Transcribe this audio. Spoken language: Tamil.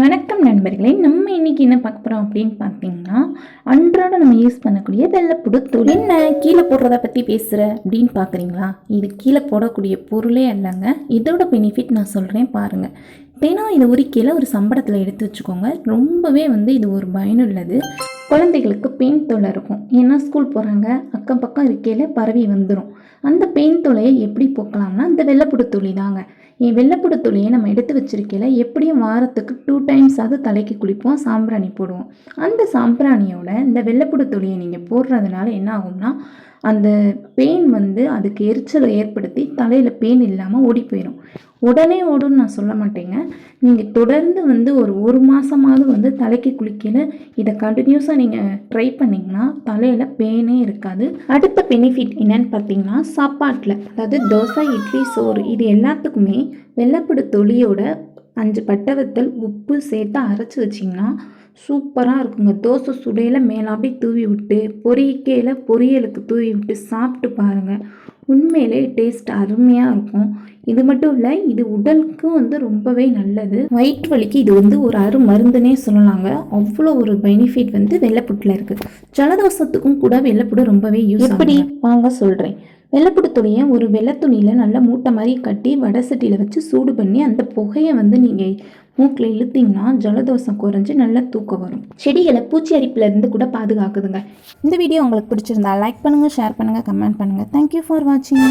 வணக்கம் நண்பர்களே நம்ம இன்னைக்கு என்ன பார்க்க போகிறோம் அப்படின்னு பார்த்தீங்கன்னா அன்றாட நம்ம யூஸ் பண்ணக்கூடிய வெள்ளைப்புடு தூள். என்ன? கீழே போடுறத பற்றி பேசுகிற அப்படின்னு பார்க்குறீங்களா? இது கீழே போடக்கூடிய பொருளே அல்லங்க. இதோட பெனிஃபிட் நான் சொல்கிறேன் பாருங்கள் தினம் இதை உரிக்கையில் ஒரு சம்பளத்தில் எடுத்து வச்சுக்கோங்க. ரொம்பவே வந்து இது ஒரு பயனுள்ளது. குழந்தைகளுக்கு பெயின் தொல்லை இருக்கும். ஏன்னா ஸ்கூல் போகிறாங்க அக்கம் பக்கம் இருக்கையில் பரவி வந்துடும் அந்த பெயின் தொலையை எப்படி போக்கலாம்னா இந்த வெள்ளைப்புடு துளி தாங்க வெள்ளைப்புடு துளியை நம்ம எடுத்து வச்சிருக்கையில எப்படியும் வாரத்துக்கு டூ டைம்ஸ் அது தலைக்கு குளிப்போம் சாம்பிராணி போடுவோம். அந்த சாம்பிராணியோட இந்த வெள்ளைப்புடு துளியை நீங்கள் போடுறதுனால என்ன ஆகும்னா அந்த பெயின் வந்து அதுக்கு எரிச்சலை ஏற்படுத்தி தலையில் பெயின் இல்லாமல் ஓடி போயிடும் உடனே ஓடும்னு நான் சொல்ல மாட்டேங்க. நீங்கள் தொடர்ந்து வந்து ஒரு ஒரு மாதமாவது வந்து தலைக்கு குளிக்கல இதை கண்டினியூஸாக நீங்கள் ட்ரை பண்ணிங்கன்னா தலையில் பெயினே இருக்காது. அடுத்த பெனிஃபிட் என்னன்னு பார்த்தீங்கன்னா சாப்பாட்டில் அதாவது தோசை இட்லி சோறு இது எல்லாத்துக்குமே வெள்ளப்படு தொலியோட அஞ்சு பட்டை வத்தல் உப்பு சேர்த்து அரைச்சி வச்சிங்கன்னா சூப்பராக இருக்குங்க. தோசை சுடையில் மேலாப்படி தூவி விட்டு பொரிக்கையில் பொரியலுக்கு தூவி விட்டு சாப்பிட்டு பாருங்கள் உண்மையிலே டேஸ்ட் அருமையாக இருக்கும். இது மட்டும் இல்லை இது உடலுக்கும் வந்து ரொம்பவே நல்லது. வயிற்று வலிக்கு இது வந்து ஒரு அரு மருந்துனே சொல்லலாங்க. அவ்வளோ ஒரு பெனிஃபிட் வந்து வெள்ளைப்புட்டில் இருக்குது ஜலதோஷத்துக்கும் கூட வெள்ளைப்புடு ரொம்பவே யூஸ் எப்படி? வாங்க சொல்கிறேன் வெள்ளைப்புடு துணியை ஒரு வெள்ளை துணியில் நல்லா மூட்டை மாதிரி கட்டி வடை சட்டியில் வச்சு சூடு பண்ணி அந்த புகையை வந்து நீங்கள் மூக்கில் இழுத்தீங்கன்னா ஜலதோஷம் குறைஞ்சி நல்லா தூக்கம் வரும். செடிகளை பூச்சி அரிப்பிலேருந்து கூட பாதுகாக்குதுங்க. இந்த வீடியோ உங்களுக்கு பிடிச்சிருந்தா லைக் பண்ணுங்கள் ஷேர் பண்ணுங்கள் கமெண்ட் பண்ணுங்கள் தேங்க்யூ ஃபார் வாட்சிங்